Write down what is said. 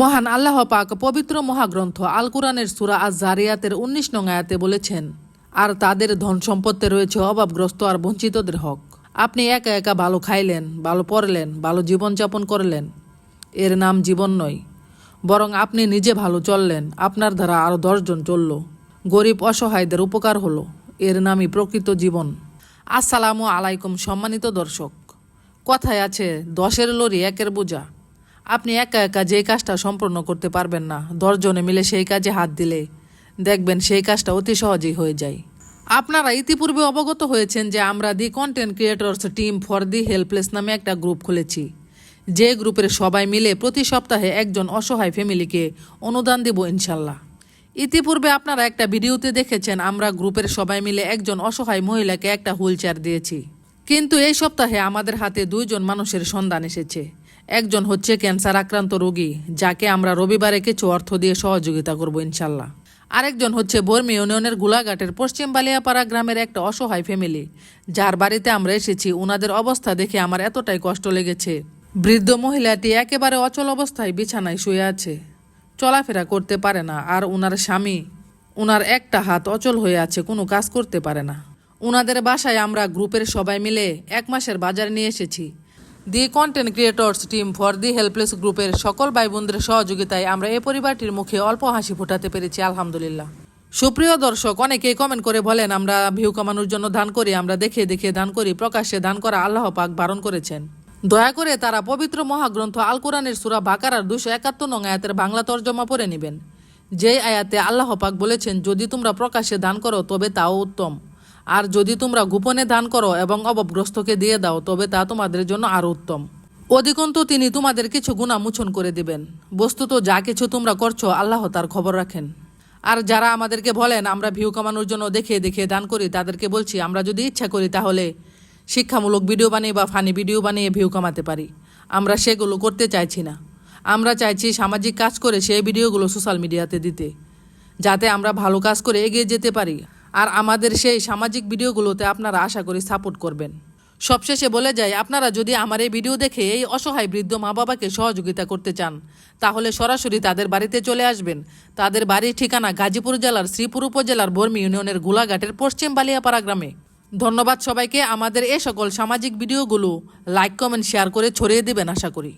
মহান আল্লাহ পাক পবিত্র মহাগ্রন্থ আল কোরআনের সুরা আজ জারিয়াতের উনিশ নং আয়াতে বলেছেন, আর তাদের ধন সম্পত্তি রয়েছে অভাবগ্রস্ত আর বঞ্চিতদের হক। আপনি একা একা ভালো খাইলেন, ভালো পড়লেন, ভালো জীবনযাপন করলেন। এর নাম জীবন নয়, বরং আপনি নিজে ভালো চললেন, আপনার দ্বারা আরও দশজন চলল। গরিব অসহায়দের উপকার হলো, এর নামই প্রকৃত জীবন। আসসালামু আলাইকুম সম্মানিত দর্শক। কথায় আছে, দশের লরি একের বোঝা। আপনি একা একা যে কাজটা সম্পন্ন করতে পারবেন না, দশজনে মিলে সেই কাজে হাত দিলে দেখবেন সেই কাজটা অতি সহজেই হয়ে যায়। আপনারা ইতিপূর্বে অবগত হয়েছেন যে আমরা the content creators team for the helpless নামে একটা গ্রুপ খুলেছি। যে গ্রুপের সবাই মিলে প্রতি সপ্তাহে একজন অসহায় ফ্যামিলিকে অনুদান দেব ইনশাল্লাহ। ইতিপূর্বে আপনারা একটা ভিডিওতে দেখেছেন, আমরা গ্রুপের সবাই মিলে একজন অসহায় মহিলাকে একটা হুইল দিয়েছি। কিন্তু এই সপ্তাহে আমাদের হাতে দুইজন মানুষের সন্ধান এসেছে। একজন হচ্ছে ক্যান্সার আক্রান্ত রোগী, যাকে আমরা রবিবারে কিছু অর্থ দিয়ে সহযোগিতা করব ইনশাল্লাহ। আরেকজন হচ্ছে বর্মি ইউনিয়নের গোলাঘাটের পশ্চিম বালিয়াপাড়া গ্রামের একটা অসহায় ফ্যামিলি, যার বাড়িতে আমরা এসেছি। ওনাদের অবস্থা দেখে আমার এতটাই কষ্ট লেগেছে। বৃদ্ধ মহিলাটি একেবারে অচল অবস্থায় বিছানায় শুয়ে আছে। চলাফেরা করতে পারে না, আর ওনার স্বামী ওনার একটা হাত অচল হয়ে আছে, কোনো কাজ করতে পারে না। ওনাদের বাসায় আমরা গ্রুপের সবাই মিলে এক মাসের বাজার নিয়ে এসেছি। The content creators team for the helpless গ্রুপের সকল ভাই বোনদের সহযোগিতায় আমরা এই পরিবারটির মুখে অল্প হাসি ফোটাতে পেরেছি, আলহামদুলিল্লাহ। সুপ্রিয় দর্শক, অনেকেই কমেন্ট করে বলেন, আমরা ভিউ কমানোর জন্য দান করি, আমরা দেখে দেখে দান করি, প্রকাশ্যে দান করা আল্লাহ পাক বারণ করেছেন। দয়া করে তারা পবিত্র মহাগ্রন্থ আল কোরআনের সুরা বাকারার দুশো একাত্তর নং আয়াতের বাংলা তর্জমা পড়ে নেবেন। যেই আয়াতে আল্লাহ পাক বলেছেন, যদি তোমরা প্রকাশ্যে দান করো, তবে তাও উত্তম। আর যদি তোমরা গোপনে দান করো এবং অভাবগ্রস্তকে দিয়ে দাও, তবে তা তোমাদের জন্য আরও উত্তম। অধিকন্তু তিনি তোমাদের কিছু গুণা মোচন করে দিবেন। বস্তুত যা কিছু তোমরা করছ, আল্লাহ তার খবর রাখেন। আর যারা আমাদেরকে বলেন, আমরা ভিউ কমানোর জন্য দেখে দেখে দান করি, তাদেরকে বলছি, আমরা যদি ইচ্ছা করি তাহলে শিক্ষামূলক ভিডিও বানিয়ে বা ফানি ভিডিও বানিয়ে ভিউ কমাতে পারি। আমরা সেগুলো করতে চাইছি না। আমরা চাইছি সামাজিক কাজ করে সেই ভিডিওগুলো সোশ্যাল মিডিয়াতে দিতে, যাতে আমরা ভালো কাজ করে এগিয়ে যেতে পারি। আর আমাদের সেই সামাজিক ভিডিওগুলোতে আপনারা আশা করি সাপোর্ট করবেন। সবশেষে বলে যাই, আপনারা যদি আমার এই ভিডিও দেখে এই অসহায় বৃদ্ধ মা বাবাকে সহযোগিতা করতে চান, তাহলে সরাসরি তাদের বাড়িতে চলে আসবেন। তাদের বাড়ির ঠিকানা গাজীপুর জেলার শ্রীপুর উপজেলার বর্মি ইউনিয়নের গোলাঘাটের পশ্চিম বালিয়াপাড়া গ্রামে। ধন্যবাদ সবাইকে। আমাদের এ সকল সামাজিক ভিডিওগুলো লাইক, কমেন্ট, শেয়ার করে ছড়িয়ে দেবেন, আশা করি।